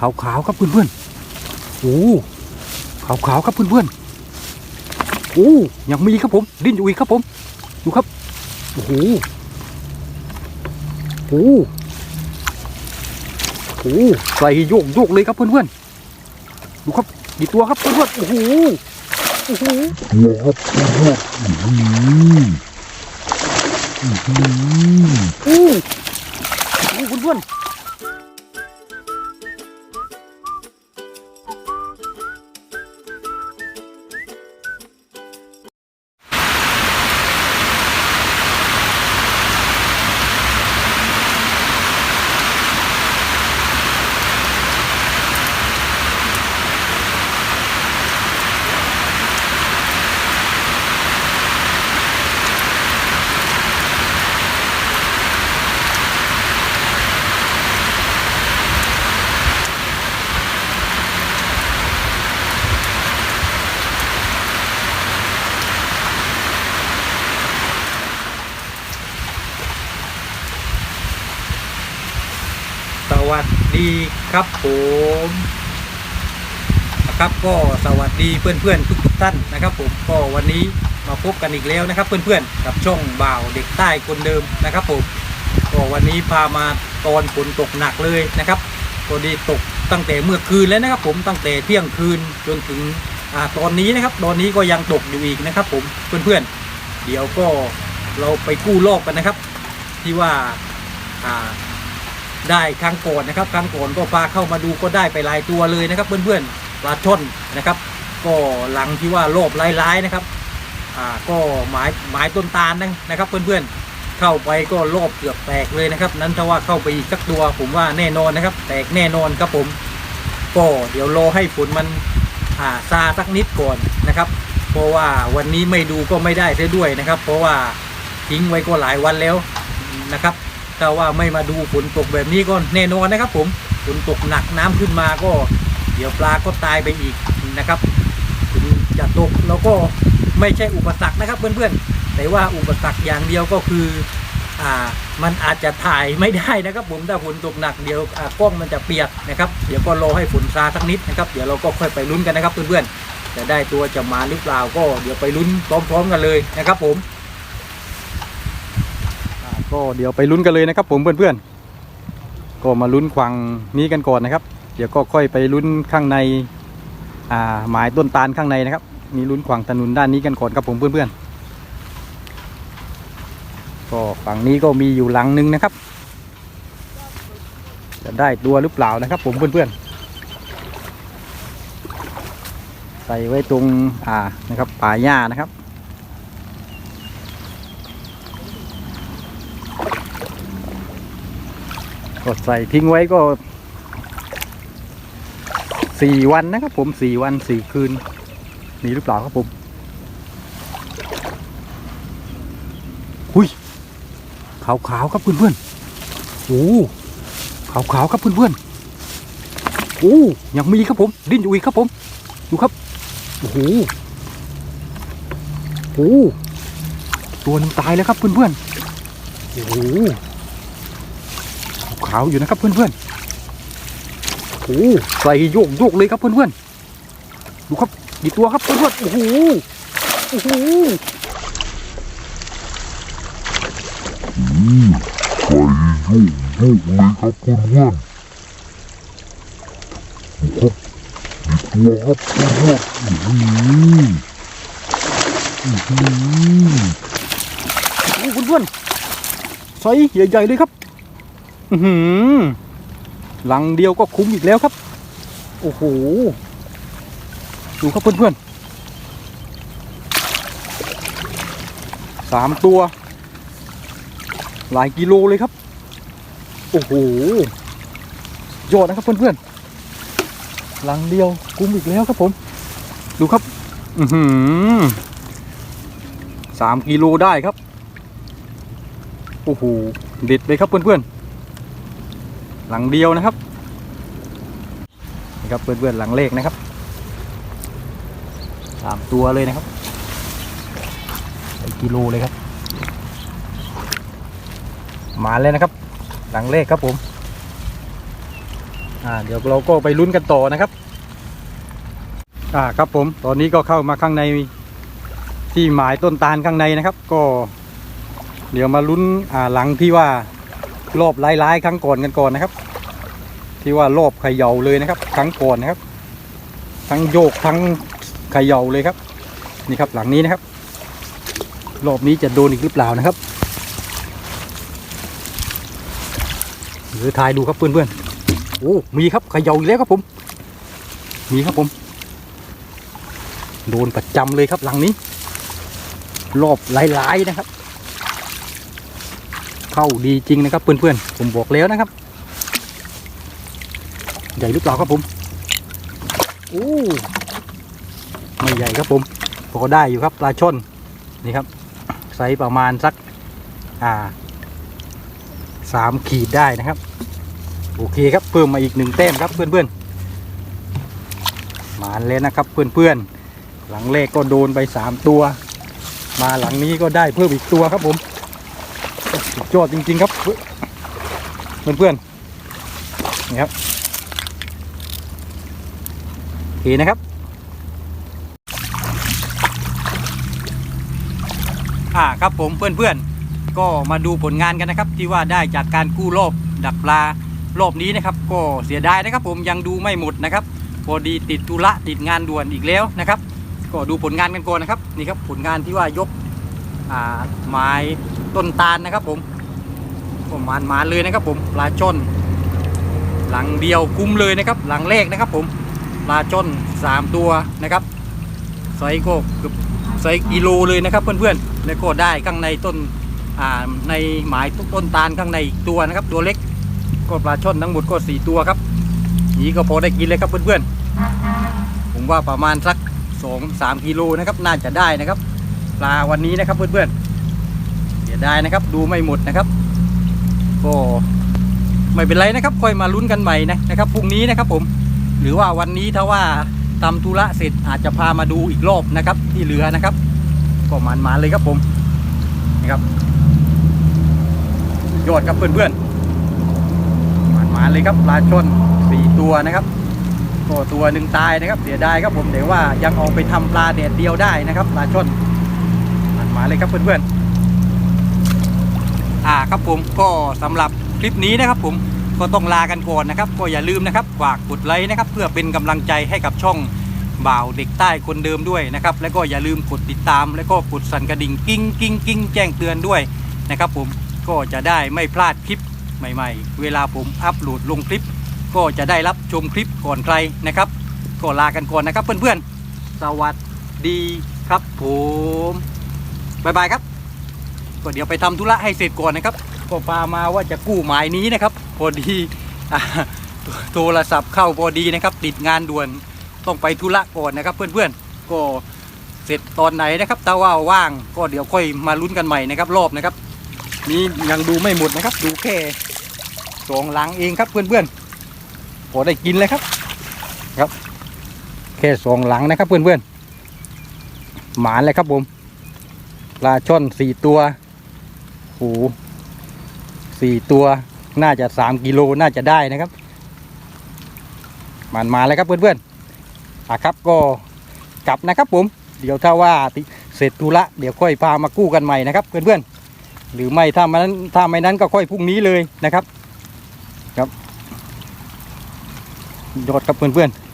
ขาวขาวๆครับเพื่อนๆโอ้ขาวขาวๆครับเพื่อนๆโอ้ยังมีครับผม ดิ้นอยู่อีกครับผม ดูครับโอ้โหโอ้โหใส่โยกโยกเลยครับเพื่อนๆดูครับกี่ตัวครับเพื่อนๆโอ้โหโอ้โหหัวครับหัวอื้อหืออื้อหือโอ้โหเพื่อนส วัสดีครับผมนะครับก็สวัสดีเพื่อนๆทุกๆท่านนะครับ ผมก็วันนี้มาพบกันอีกแล้วนะครับ เพื่อนๆกับช่องบ่าวเด็กใต้คนเดิมนะครับผมก็วันนี้พามาตอนฝนตกหนักเลยนะครับก็ดีตกตั้งแต่เมื่อคืนแล้วนะครับ ผมตั้งแต่เที่ยงคืนจนถึงอ่าตอนนี้นะครับ ตอนนี้ก็ยังตกอยู่อีกนะครับ ผมเพื่อนๆเดี๋ยวก็เราไปกู้รอบกันนะครับ ที่ว่าอ่า ได้ครั้งก่อนนะครับครั้งก่อนก็พาเข้ามาดูก็ได้ไปหลายตัวเลยนะครับ เพื่อนๆปลาช่อนนะครับ ก็หลังที่ว่ารอบร้ายๆนะครับอ่าก็หมายหมายต้นตาลนนะครับ เพื่อนๆเข้าไปก็รอบเกือบแตกเลยนะครับ นั้นถ้าว่าเข้าไปอีกสักตัวผมว่าแน่นอนนะครับ แตกแน่นอนครับผมก็เดี๋ยวรอให้ฝนมันอ่าซาสักนิดก่อนนะครับ เพราะว่าวันนี้ไม่ดูก็ไม่ได้เสียด้วยนะครับ เพราะว่าทิ้งไว้ก็หลายวันแล้วนะครับ ถ้าว่าไม่มาดูฝนตกแบบนี้ก็แน่นอนนะครับผมฝนตกหนักน้ำขึ้นมาก็ เดี๋ยวปลาก็ตายไปอีกนะครับถึงจะตกแล้วก็ไม่ใช่อุปสรรคนะครับเพื่อนๆ แต่ว่าอุปสรรคอย่างเดียวก็คืออ่ามันอาจจะถ่ายไม่ได้นะครับ ผมถ้าฝนตกหนักเดี๋ยวกล้องมันจะเปียกนะครับเดี๋ยวก็รอให้ฝนซาสักนิดนะครับเดี๋ยวเราก็ค่อยไปลุ้นกันนะครับเพื่อนๆจะได้ตัวจะมาหรือเปล่าก็เดี๋ยวไปลุ้นพร้อม ๆ กันเลยนะครับผม ก็เดี๋ยวไปลุ้นกันเลยนะครับ ผมเพื่อนๆ ก็มาลุ้นควังนี้กันก่อนนะครับ เดี๋ยวก็ค่อยไปลุ้นข้างในอ่าหมายต้นตาลข้างในนะครับ มีลุ้นขวางถนนด้านนี้กันก่อนครับผมเพื่อนๆ ก็ฝั่งนี้ก็มีอยู่หลังนึงนะครับ จะได้ตัวหรือเปล่านะครับ ผมเพื่อนๆ ใส่ไว้ตรงอ่านะครับป่าหญ้านะครับ ก็ใส่ทิ้งไว้ก็สี่วันนะครับผมสี่วันสี่คืน มีหรือเปล่าครับผมหุยขาวขาวครับเพื่อนเพื่อนโอ้ขาวขาวครับเพื่อนเพื่อนโอ้ยังมีครับผม ดิ้นอยู่อีกครับผม ดูครับโอ้โหโอ้ตัวนึงตายแล้วครับเพื่อนเพื่อนโอ้โห ขาวอยู่นะครับเพื่อนๆโอ้ใส่โยกโยกเลยครับเพื่อนๆดูครับกี่ตัวครับเพื่อนๆโอ้โหโอ้โหอืมใส่โยกโยกเลยครับเพื่อนเพื่อนดูครับมีตัวครับเพื่อนเพื่อนอื้อหืออื้อหือโอ้เพื่อนๆไซส์ใหญ่ๆเลยครับ หือหลังเดียวก็คุ้มอีกแล้วครับ โอ้โห ดูครับเพื่อนๆสามตัว หลายกิโลเลยครับ โอ้โหยอดนะครับเพื่อนๆหลังเดียวคุ้มอีกแล้วครับผม ดูครับ อือหือสามกิโลได้ครับ โอ้โห เด็ดเลยครับเพื่อนๆ หลังเดียวนะครับนี่ครับเพื่อนๆหลังเลขนะครับสามตัวเลยนะครับกิโลเลยครับ มาเลยนะครับ หลังเลขครับผมอ่าเดี๋ยวเราก็ไปลุ้นกันต่อนะครับอ่าครับผมตอนนี้ก็เข้ามาข้างในที่หมายต้นตาลข้างในนะครับ ก็ เดี๋ยวมาลุ้นอ่าหลังที่ว่า รอบร้ายๆครั้งก่อนกันก่อนนะครับ ที่ว่ารอบเขย่าเลยนะครับ ครั้งก่อนนะครับ ทั้งโยกทั้งเขย่าเลยครับ นี่ครับหลังนี้นะครับ รอบนี้จะโดนอีกหรือเปล่านะครับ หรือทายดูครับเพื่อนๆโอ้มีครับเขย่าอีกแล้วครับผม มีครับผม โดนประจำเลยครับหลังนี้ รอบหลายๆนะครับ เข้าดีจริงนะครับเพื่อนๆผมบอกแล้วนะครับ ใหญ่หรือเปล่าครับผมโอ้ไม่ใหญ่ครับผมพอได้อยู่ครับปลาช่อนนี่ครับไซส์ประมาณสักอ่าสามขีดได้นะครับ โอเคครับเพิ่มมาอีกหนึ่งแต้มครับเพื่อนๆมาแล้วนะครับเพื่อนๆหลังแรกก็โดนไปสามตัว มาหลังนี้ก็ได้เพิ่มอีกตัวครับผม สุดยอดจริง ๆ ครับเพื่อนๆนี่ครับโอเคนะครับ อ่าครับผมเพื่อนๆ ก็มาดูผลงานกันนะครับ ที่ว่าได้จากการกู้รอบดักปลารอบนี้นะครับ ก็เสียดายนะครับ ผมยังดูไม่หมดนะครับ พอดีติดธุระติดงานด่วนอีกแล้วนะครับ ก็ดูผลงานกันก่อนนะครับ นี่ครับผลงานที่ว่ายกอ่าไม้ ต้นตาลนะครับผมประมาณมาเลยนะครับผมปลาชนหลังเดียวคุ้มเลยนะครับ หลังแรกนะครับผมปลาชนสามตัวนะครับไซส์ก็เกือบไซส์กิโลเลยนะครับ เพื่อนๆแล้วก็ได้ข้างในต้นอ่าในหมายต้นตาลข้างในอีกตัวนะครับ ตัวเล็กก็ปลาช่อนทั้งหมดก็สี่ตัวครับนี้ก็พอได้กินเลยครับเพื่อนๆผมว่าประมาณสักสองสามกิโลนะครับน่าจะได้นะครับ ปลาวันนี้นะครับเพื่อนๆ สียดายนะครับ ดูไม่หมดนะครับก็ไม่เป็นไรนะครับค่อยมาลุ้นกันใหม่นะนะครับพรุ่งนี้นะครับผมหรือว่าวันนี้ถ้าว่าทำธุระเสร็จอาจจะพามาดูอีกรอบนะครับ ที่เหลือนะครับ ก็มันมาเลยครับผมนะครับยอดครับเพื่อนๆมันมาเลยครับปลาช่อนสี่ตัวนะครับก็ตัวหนึ่งตายนะครับ เสียดายครับผมเดี๋ยวว่ายังเอาไปทำปลาแดดเดียวได้นะครับปลาช่อนมันมาเลยครับเพื่อนๆ อ่าครับผมก็สำหรับคลิปนี้นะครับผมก็ต้องลากันก่อนนะครับ ก็อย่าลืมนะครับฝากกดไลค์นะครับ เพื่อเป็นกำลังใจให้กับช่องบ่าวเด็กใต้คนเดิมด้วยนะครับ แล้วก็อย่าลืมกดติดตาม แล้วก็กดสั่นกระดิ่งกิ้งกิ้งกิ้งแจ้งเตือนด้วยนะครับผมก็จะได้ไม่พลาดคลิปใหม่ๆ เวลาผมอัปโหลดลงคลิป ก็จะได้รับชมคลิปก่อนใครนะครับ ก็ลากันก่อนนะครับเพื่อนๆ สวัสดีครับผม บ๊ายบายครับ ก็เดี๋ยวไปทำธุระให้เสร็จก่อนนะครับ ก็พามาว่าจะกู้หมายนี้นะครับ พอดีโทรศัพท์เข้าพอดีนะครับ ติดงานด่วนต้องไปธุระก่อนนะครับ เพื่อนๆ ก็เสร็จตอนไหนนะครับถ้าว่าว่างก็เดี๋ยวค่อยมาลุ้นกันใหม่นะครับ รอบนะครับ นี้ยังดูไม่หมดนะครับ ดูแค่สองหลังเองครับเพื่อนๆพอได้กินเลยครับครับ แค่สองหลังนะครับเพื่อนๆหมานเลยครับผมปลาช่อนสี่ตัว หสี่ตัวน่าจะสามกิโลน่าจะได้นะครับมันมาแล้วครับเพื่อนๆอะครับก็กลับนะครับผม เดี๋ยวถ้าว่าเสร็จธุระเดี๋ยวค่อยพามากู้กันใหม่นะครับเพื่อนๆหรือไม่ถ้ามันถ้าไม่นั้นก็ค่อยพรุ่งนี้เลยนะครับ ครับยอดครับเพื่อนๆ